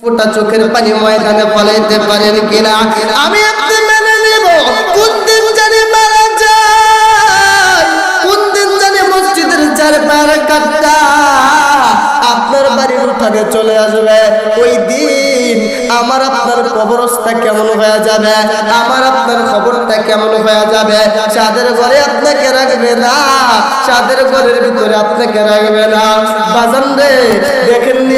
ফোটা চোখের পানি ময়দানে ফলাইতে পারেন কিনা? আমি আপনি মেনে নেব, কোন দিন জানি মারা কোন দিন জানি মসজিদের চার আপনার বাড়ির উঠানে চলে আসবে। ওই দিন আমার আপনার কবরস্থা কেমন হয়ে যাবে? আমার আপনার খবরটা কেমন হয়ে যাবে? চাঁদের ঘরে আপনাকে রাখবে না, চাঁদের ঘরের ভিতরে আপনাকে রাখবে না। বাজান রে দেখেন নি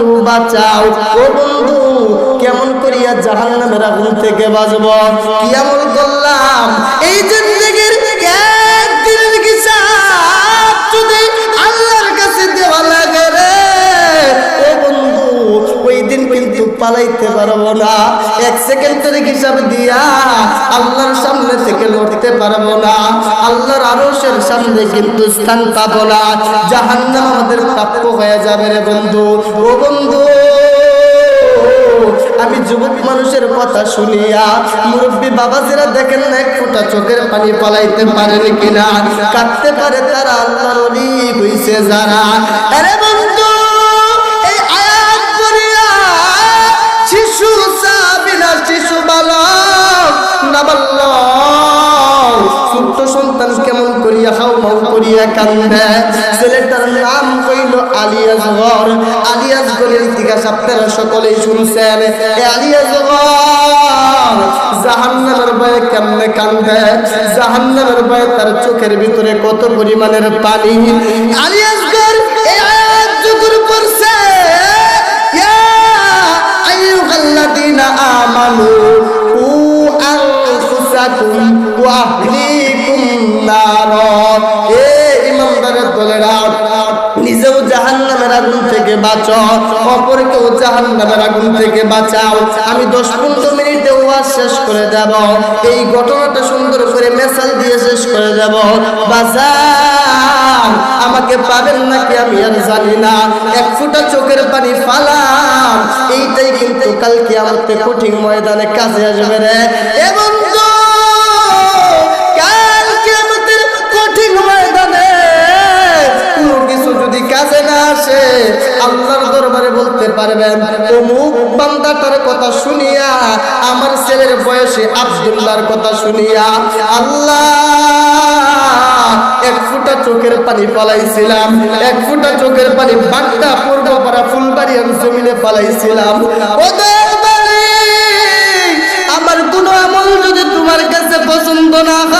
সন্তানকেও বাঁচাও। ও বন্ধু, কেমন করিয়া জাহান্নামের আগুন থেকে বাঁচবো? কি আমল করলাম। এই জিন্দগির দেওয়া রে। বন্ধু, ওই দিন পালাইতে পারব না। সেকেন্ডের হিসাব দিয়া আল্লাহর সামনে থেকে লড়তে পারব না। আল্লাহর আরশের সামনে কিন্তু স্থান পাবো না। জাহান্নাম আমাদের প্রাপ্য হয়ে যাবে রে বন্ধু। ও বন্ধু, আমি যুবক মানুষের কথা শুনিয়া মুরব্বী বাবাজিরা দেখেন না, এক চোখের পানি পালাইতে পারেন কিনা? কাটতে পারে তারা হইছে যারা। আরে বন্ধু কান্দে। ছেলেটার নাম কইল আপনারা সকলেই শুনছেন জাহান্নামের ভয়ে কেমনে কান্দে? জাহান্নামের ভয়ে তার চোখের ভিতরে কত পরিমাণের পানি? আলিয়াজগর এই আয়াত যুগুর পড়ছে। ইয়া আইয়ুহাল্লাযীনা আমানু আহলিকুম আগুন থেকে বাঁচো অপরকেও জাহান্নামের আগুন থেকে বাঁচাও। আমি দশ পনেরো মিনিটে ওয়াজ শেষ করে দেব এই ঘটনাটা সুন্দর করে মেসাল দিয়ে শেষ করে দেব বাজার আমাকে পাবেন নাকি আমি আর জানি না। এক ফুটা চোখের পানি ফালাম এইটাই কিন্তু কালকে আমাকে কঠিন ময়দানে কাজে আসবে রে। এবং আসে আল্লাহর দরবারে বলতে পারবেন, অমুক বান্দাটার কথা শুনিয়া, আমার ছেলের বয়সে আব্দুল্লাহর কথা শুনিয়া, আল্লাহ, এক ফুটা চোখের পানি পালাইছিলাম, এক ফুটা চোখের পানি বাগদা পূর্ব পাড়া ফুলবাড়িয়ার জমিনে পালাইছিলাম। আমার কোনো আমল যদি তোমার কাছে পছন্দ না হয়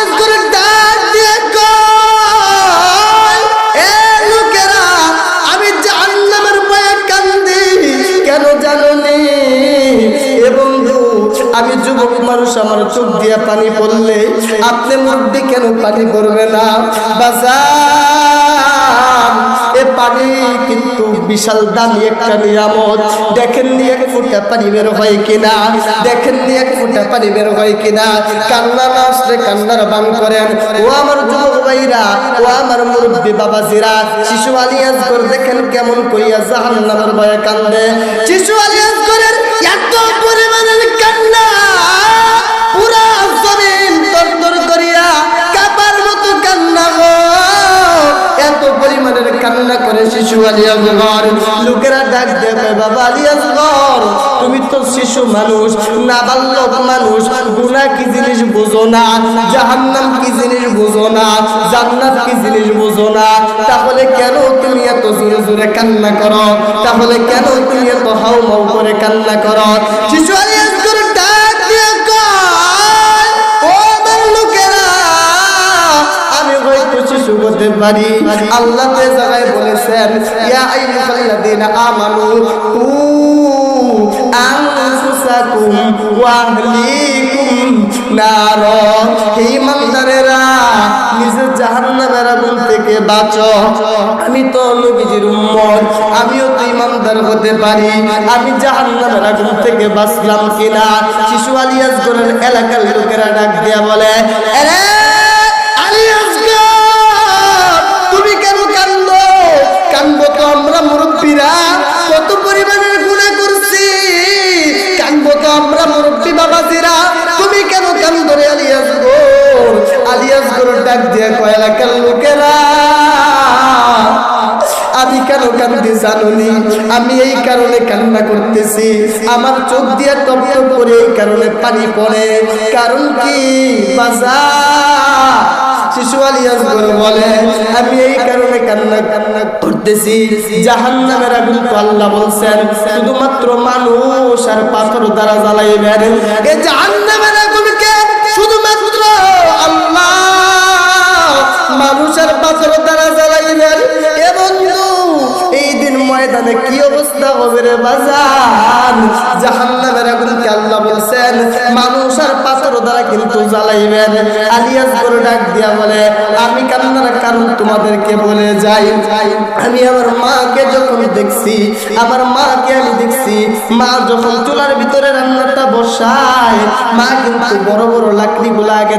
আমার চোখ দিয়ে পানি পড়লে আপনি মুরব্বী কেন পানি পড়বে না? বাজার এ পানি কিন্তু বিশাল দামি একটা নিয়ামত। দেখেননি এক ফুটা পানি বের হয় কিনা? দেখেননি এক ফুটা পানি বের হয় কিনা? কান্না না আসলে কান্নার বান করেন। ও আমার যুবক ভাইরা, ও আমার মুরব্বী বাবাজিরা, শিশু আলিয়াজ করে দেখেন কেমন করিয়া জাহান্নামের ভয়ে কান্দে। পরিমাণের কান্না করে শিশু লোকেরা ডাক দেবে, বাবা আলিয়াজগর তুমি তো শিশু মানুষ নাবালক মানুষ, গুনাহ কি জিনিস বুঝো না, জাহান্নাম কি জিনিস বুঝো না, জান্নাত কি জিনিস বুঝো না, তাহলে কেন তুমি এত জোরে জোরে কান্না করো? তাহলে কেন তুমি এত হাউ মাউ করে কান্না করো? শিশু আলিয়াস শিশু হতে পারি। আল্লাহ জায়গায় বলেছেন আমি তো নবীজির উম্মত, আমিও তো ইমানদার হতে পারি। আমি জাহান্নামের আগুন থেকে বাঁচলাম কিনা? শিশু আলিয়াস এলাকার লোকেরা ডাক দিয়া বলে বাবাজিরা, তুমি কেন কান্দো গোর আলিয়াসগঞ্জ গোর ডাক দিয়ে কয়, এলাকার লোকেরা, আমি কেন কান্দি জানুনি? আমি এই কারণে কান্না করতেছি। আমার চোখ দিয়ে টপ টপ করে এই কারণে পানি পড়ে। কারণ কি? বাজার শিশু শুধুমাত্র মানুষ আর পাথর দ্বারা শুধুমাত্র পাথর দ্বারা এই দিন ময়দানে কি অবস্থা হবে রে বাজার? আগুনকে আল্লাহ বলছেন, মানুষ আর পাথর দ্বারা কিন্তু জ্বালাইবেন। আলিয়াস করে ডাক দিয়া বলে, আমি কান্নার কারণ তোমাদেরকে বলে যাই। আমি আমার মাকে যখন দেখছি, আমার মাকে আমি দেখছি, মা যখন চুলার ভিতরে রান্নাটা বসায়, মা কিন্তু বড় বড় লাকড়ি গুলা আগে